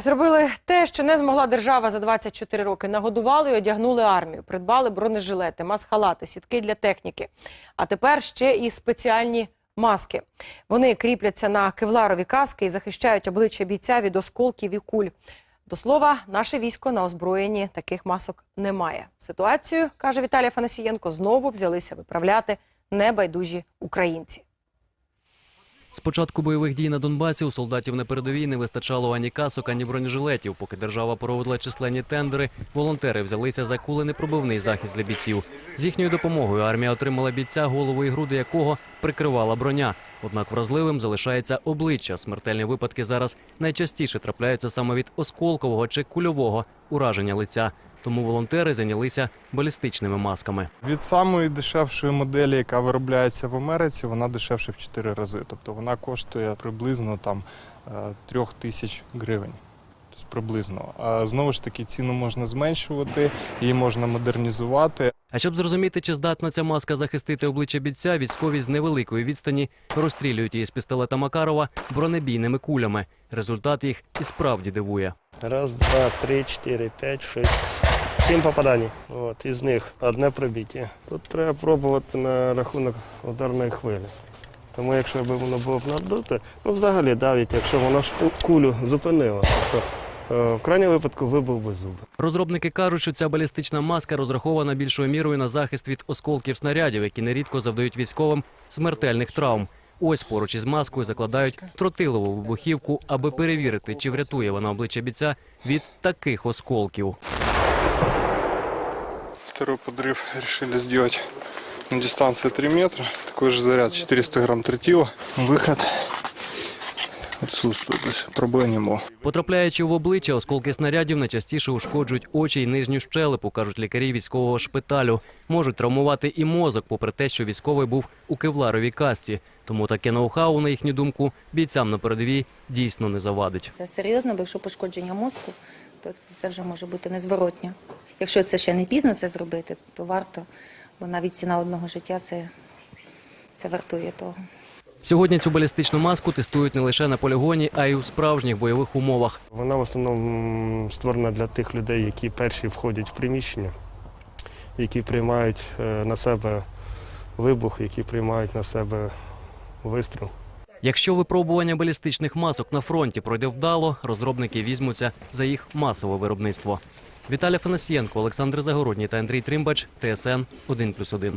Зробили те, що не змогла держава за 24 роки. Нагодували і одягнули армію, придбали бронежилети, масхалати, сітки для техніки. А тепер ще і спеціальні маски. Вони кріпляться на кевларові каски і захищають обличчя бійця від осколків і куль. До слова, наше військо на озброєнні таких масок немає. Ситуацію, каже Віталій Афанасієнко, знову взялися виправляти небайдужі українці. З початку бойових дій на Донбасі у солдатів на передовій не вистачало ані касок, ані бронежилетів. Поки держава проводила численні тендери, волонтери взялися за куленепробивний захист для бійців. З їхньою допомогою армія отримала бійця, голову і груди якого прикривала броня. Однак вразливим залишається обличчя. Смертельні випадки зараз найчастіше трапляються саме від осколкового чи кульового ураження лиця. Тому волонтери зайнялися балістичними масками. Від самої дешевшої моделі, яка виробляється в Америці, вона дешевше в 4 рази. Тобто вона коштує приблизно там е, трьох тисяч гривень. Тобто приблизно. А знову ж таки ціну можна зменшувати, її можна модернізувати. А щоб зрозуміти, чи здатна ця маска захистити обличчя бійця, військові з невеликої відстані розстрілюють її з пістолета Макарова бронебійними кулями. Результат їх і справді дивує. Раз, два, три, чотири, п'ять, шість, сім попадань. От, із них одне пробиття. Тут треба пробувати на рахунок ударної хвилі. Тому якщо б воно було б надуте, ну взагалі навіть якщо воно ж кулю зупинило, тобто в крайньому випадку вибив би зуби. Розробники кажуть, що ця балістична маска розрахована більшою мірою на захист від осколків снарядів, які нерідко завдають військовим смертельних травм. Ось поруч із маскою закладають тротилову вибухівку, аби перевірити, чи врятує вона обличчя бійця від таких осколків. Второй подрыв решили сделать на дистанции 3 метра. Такой же заряд 400 грамм тротила. Выход отсутствует, то есть пробоя не было. Потрапляючи в обличчя, осколки снарядів найчастіше ушкоджують очі й нижню щелепу, кажуть лікарі військового шпиталю. Можуть травмувати і мозок, попри те, що військовий був у кевларовій касті. Тому таке ноу-хау, на їхню думку, бійцям на передовій дійсно не завадить. Це серйозно, бо якщо пошкодження мозку, то це вже може бути незворотньо. Якщо це ще не пізно це зробити, то варто, бо навіть ціна одного життя це, це вартує того. Сьогодні цю балістичну маску тестують не лише на полігоні, а й у справжніх бойових умовах. Вона в основному створена для тих людей, які перші входять в приміщення, які приймають е, на себе вибух, які приймають на себе вистріл. Якщо випробування балістичних масок на фронті пройде вдало, розробники візьмуться за їх масове виробництво. Віталій Фанасієнко, Олександр Загородній та Андрій Тримбач, ТСН 1+,1.